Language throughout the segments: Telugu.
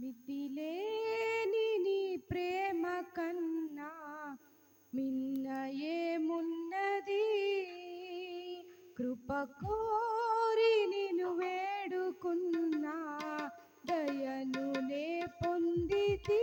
మితిలేని నీ ప్రేమ కన్నా మిన్న ఏమున్నది కృప కోరి నిన్ను వేడుకున్నా దయను నే పొందితి.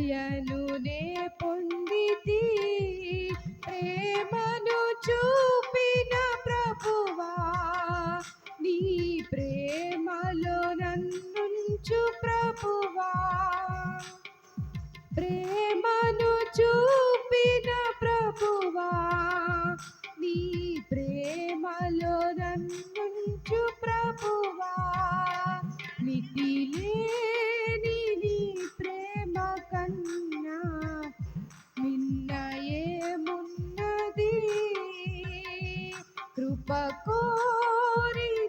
Ayan, oh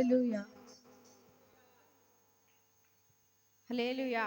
hallelujah hallelujah